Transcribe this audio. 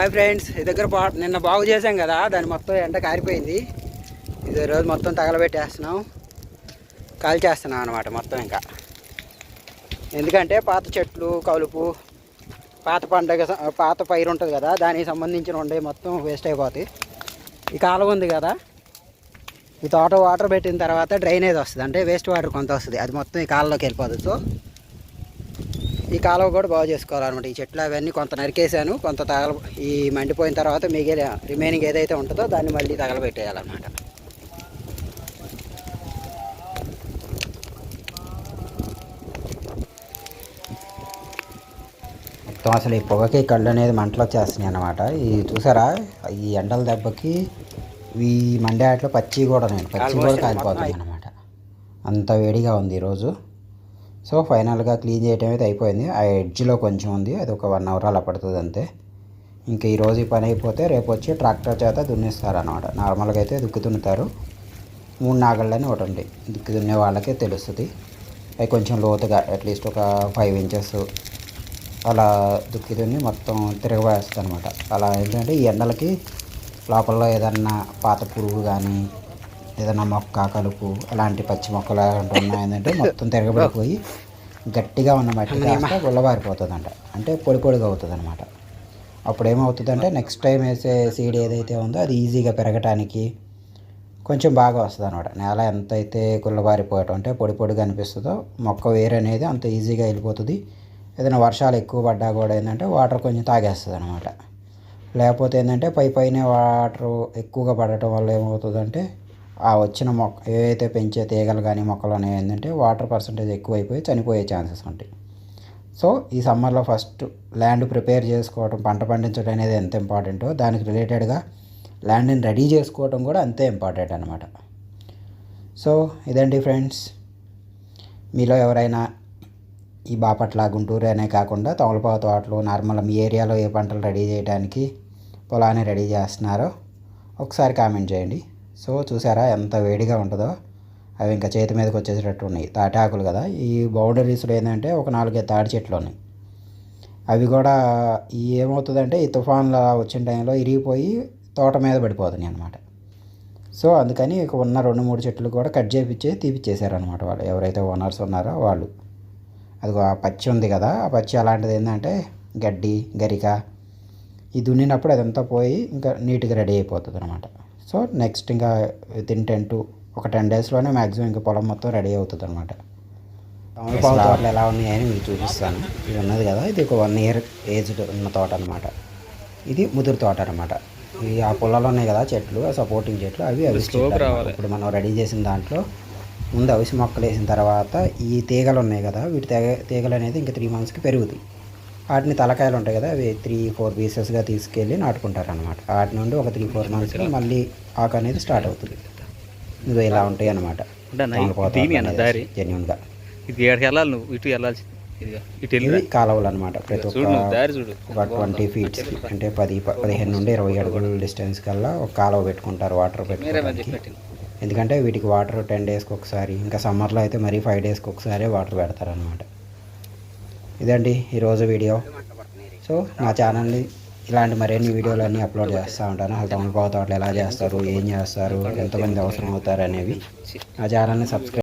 Hi friends ఈ దగ్గర బా నిన్న బాగు చేసాం కదా దాన్ని మొత్తం ఎండ కారిపోయింది. ఇది రోజు మొత్తం తగలబెట్టేస్తున్నాం. కాల్చేస్తున్నాం అనమాట మొత్తం ఇంకా. ఎందుకంటే పాత చెట్లు కలుపు పాత పండగ స- పాత పైరు ఉంటుంది కదా దానికి సంబంధించిన ఉండే మొత్తం వేస్ట్ అయిపోతాయి. ఈ కాలువ ఉంది కదా ఈ తోట వాటర్ పెట్టిన తర్వాత డ్రైనేజ్ వస్తుంది. అంటే వేస్ట్ వాటర్ కొంత వస్తుంది. అది మొత్తం ఈ కాలంలోకి వెళ్ళిపోతుంది. సో ఈ కాలువ కూడా బాగు చేసుకోవాలన్నమాట. ఈ చెట్లు అవన్నీ కొంత నరికేసాను కొంత తగల ఈ మండిపోయిన తర్వాత మిగిలిన రిమైనింగ్ ఏదైతే ఉంటుందో దాన్ని మళ్ళీ తగలబెట్టేయాలన్నమాట. మొత్తం అసలు ఈ పొగకి కళ్ళు అనేది మంటలు వచ్చేస్తున్నాయి అన్నమాట. ఈ చూసారా? ఈ ఎండల దెబ్బకి ఈ మండేట్లో పచ్చి కూడా నేను పచ్చి కూడా కాలిపోతుంది అనమాట అంత వేడిగా ఉంది ఈరోజు. సో ఫైనల్గా క్లీన్ చేయటం అయితే అయిపోయింది. ఆ ఎడ్జ్లో కొంచెం ఉంది. అది ఒక వన్ అవర్ అలా పడుతుంది అంతే. ఇంకా ఈరోజు ఈ పని అయిపోతే రేపు వచ్చి ట్రాక్టర్ చేత దున్నిస్తారు అనమాట నార్మల్గా అయితే దుక్కి దున్నుతారు. మూడు నాగళ్ళని ఒకటి ఉంది దుక్కి దున్నే వాళ్ళకే తెలుస్తుంది. అవి కొంచెం లోతుగా అట్లీస్ట్ ఒక ఫైవ్ ఇంచెస్ అలా దుక్కి దున్ని మొత్తం తిరగవేస్తుంది అనమాట అలా ఏంటంటే ఈ ఎండలకి లోపల ఏదన్నా పాత పురుగు కానీ ఏదైనా మొక్క కలుపు అలాంటి పచ్చి మొక్కలు అలాంటివి ఉన్నాయంటే మొత్తం తిరగబడిపోయి గట్టిగా ఉన్న మట్టి కాస్త గుల్లబారిపోతుందంట. అంటే పొడి పొడిగా అవుతుంది అనమాట అప్పుడు ఏమవుతుందంటే నెక్స్ట్ టైం వేసే సీడ్ ఏదైతే ఉందో అది ఈజీగా పెరగటానికి కొంచెం బాగా వస్తుంది అనమాట నేల ఎంత అయితే గుల్లబారిపోవటం అంటే పొడి పొడిగా అనిపిస్తుందో మొక్క వేరు అనేది అంత ఈజీగా వెళ్ళిపోతుంది. ఏదైనా వర్షాలు ఎక్కువ పడ్డా కూడా ఏంటంటే వాటర్ కొంచెం తాగేస్తుంది అనమాట లేకపోతే ఏంటంటే పై పైన వాటర్ ఎక్కువగా పడటం వల్ల ఏమవుతుందంటే ఆ వచ్చిన మొక్క ఏవైతే పెంచే తీగలు కానీ మొక్కలు అనేవి ఏంటంటే వాటర్ పర్సంటేజ్ ఎక్కువైపోయి చనిపోయే ఛాన్సెస్ ఉంటాయి. సో ఈ సమ్మర్లో ఫస్ట్ ల్యాండ్ ప్రిపేర్ చేసుకోవడం పంట పండించడం అనేది ఎంత ఇంపార్టెంటో దానికి రిలేటెడ్గా ల్యాండ్ని రెడీ చేసుకోవడం కూడా అంతే ఇంపార్టెంట్ అనమాట సో ఇదండి ఫ్రెండ్స్. మీలో ఎవరైనా ఈ బాపట్ల గుంటూరు అనే కాకుండా తమలపాకు తోటలు నార్మల్ మీ ఏరియాలో ఏ పంటలు రెడీ చేయడానికి పొలాన్ని రెడీ చేస్తున్నారో ఒకసారి కామెంట్ చేయండి. సో చూసారా ఎంత వేడిగా ఉంటుందో? అవి ఇంకా చేతి మీదకి వచ్చేసేటట్టు ఉన్నాయి. తాటి ఆకులు కదా. ఈ బౌండరీస్లో ఏంటంటే ఒక నాలుగైదు తాటి చెట్లు ఉన్నాయి. అవి కూడా ఏమవుతుందంటే ఈ తుఫాన్లు వచ్చిన టైంలో ఇరిగిపోయి తోట మీద పడిపోతున్నాయి అనమాట సో అందుకని ఇక ఉన్న రెండు మూడు చెట్లు కూడా కట్ చేపించే తీపిచ్చేసారనమాట వాళ్ళు. ఎవరైతే ఓనర్స్ ఉన్నారో వాళ్ళు. అది ఆ పచ్చి ఉంది కదా. ఆ పచ్చి అలాంటిది ఏంటంటే గడ్డి గరిక ఈ దున్నినప్పుడు అదంతా పోయి ఇంకా నీట్గా రెడీ అయిపోతుంది అనమాట సో నెక్స్ట్ ఇంకా విత్ ఇన్ టెన్ టు ఒక టెన్ డేస్లోనే మ్యాక్సిమం ఇంకా పొలం మొత్తం రెడీ అవుతుంది అనమాట తమలపాకు తోటలు ఎలా ఉన్నాయని మీకు చూపిస్తాను. ఇది ఉన్నది కదా ఇది ఒక వన్ ఇయర్ ఏజ్డ్ ఉన్న తోట అనమాట ఇది ముదురు తోట అనమాట ఈ ఆ పొలాలు ఉన్నాయి కదా చెట్లు ఆ సపోర్టింగ్ చెట్లు అవి అవి ఇప్పుడు మనం రెడీ చేసిన దాంట్లో ముందు అవిసి మొక్కలు వేసిన తర్వాత ఈ తీగలు ఉన్నాయి కదా వీటి తీగ తీగలు అనేది ఇంకా త్రీ మంత్స్కి పెరుగుతాయి. వాటిని తలకాయలు ఉంటాయి కదా అవి త్రీ ఫోర్ పీసెస్గా తీసుకెళ్ళి నాటుకుంటారు అనమాట వాటి నుండి ఒక త్రీ ఫోర్ మంత్స్లో మళ్ళీ ఆకు అనేది స్టార్ట్ అవుతుంది. ఇదిగో ఇలా ఉంటాయి అనమాట జెన్యున్గా ఇది వెళ్ళాలి నువ్వు? ఇటు వెళ్ళాల్సి ఇవి కాలువలు అనమాట ప్రతి ఒక్క ఒక ట్వంటీ ఫీట్స్ అంటే పది పదిహేను నుండి ఇరవై అడుగుల డిస్టెన్స్ కల్లా ఒక కాలువ పెట్టుకుంటారు వాటర్ పెట్టుకోవడానికి. ఎందుకంటే వీటికి వాటర్ టెన్ డేస్కి ఒకసారి ఇంకా సమ్మర్లో అయితే మరీ ఫైవ్ డేస్కి ఒకసారి వాటర్ పెడతారనమాట ఇదండి ఈరోజు వీడియో. సో నా ఛానల్ని ఇలాంటి మరిన్ని వీడియోలు అన్నీ అప్లోడ్ చేస్తూ ఉంటాను. అసలు తమలపాకు తోటలు ఎలా చేస్తారు ఏం చేస్తారు ఎంతమంది అవసరం అవుతారు అనేవి. నా ఛానల్ని సబ్స్క్రైబ్